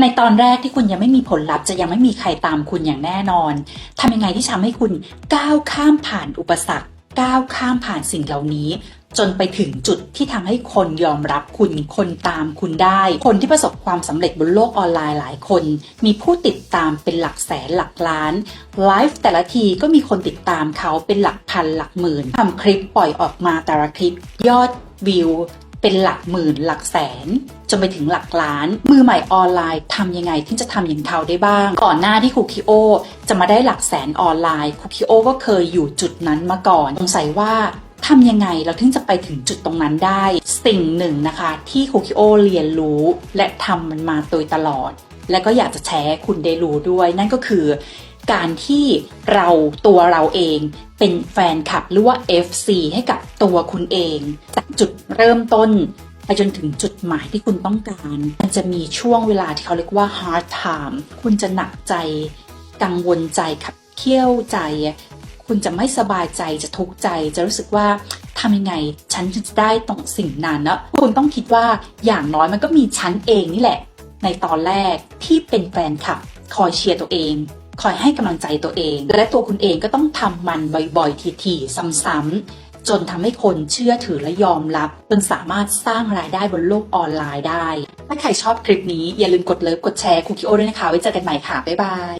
ในตอนแรกที่คุณยังไม่มีผลลัพธ์จะยังไม่มีใครตามคุณอย่างแน่นอนทำยังไงที่ทำให้คุณก้าวข้ามผ่านอุปสรรค ก้าวข้ามผ่านสิ่งเหล่านี้ จนไปถึงจุดที่ทำให้คนยอมรับคุณ คนตามคุณได้ คนที่ประสบความสำเร็จบนโลกออนไลน์หลายคน มีผู้ติดตามเป็นหลักแสนหลักล้านไลฟ์แต่ละทีก็มีคนติดตามเขาเป็นหลักพันหลักหมื่นทำคลิปปล่อยออกมาแต่ละคลิปยอดวิว เป็นหลักหมื่นหลักแสน จนไปถึงหลักล้าน มือใหม่ออนไลน์ทำยังไงที่จะทำอย่างเขาได้บ้าง ก่อนหน้าที่คุคิโอจะมาได้หลักแสนออนไลน์คุคิโอก็เคยอยู่จุดนั้นมาก่อนสงสัยว่าทำยังไงเราถึงจะไปถึงจุดตรงนั้นได้ สิ่งหนึ่งนะคะ ที่คุคิโอเรียนรู้ และทำมันมาโดยตลอด และก็อยากจะแชร์คุณได้รู้ด้วย นั่นก็คือ การที่เราตัวเราเองเป็นแฟนคลับหรือว่า FC ให้กับตัวคุณเองจากจุดเริ่มต้นไปจนถึงจุดหมายที่คุณต้องการ มันจะมีช่วงเวลาที่เขาเรียกว่า hard time คุณจะหนักใจกังวลใจขับเคี่ยวใจ คุณจะไม่สบายใจจะทุกข์ใจ จะรู้สึกว่าทำยังไง ฉันจะได้ตรงสิ่งนั้นนะคุณต้องคิดว่าอย่างน้อยมันก็มีฉันเองนี่แหละ ในตอนแรกที่เป็นแฟนคลับคอยเชียร์ตัวเอง คอยให้กำลังใจตัวเอง และตัวคุณเองก็ต้องทำมันบ่อยๆ ทีๆ ซ้ำๆ จนทำให้คนเชื่อถือและยอมรับ จนสามารถสร้างรายได้บนโลกออนไลน์ได้ ถ้าใครชอบคลิปนี้อย่าลืมกดเลิฟกดแชร์คุกคิโอด้วยนะคะ ไว้เจอกันใหม่ค่ะ บ๊ายบาย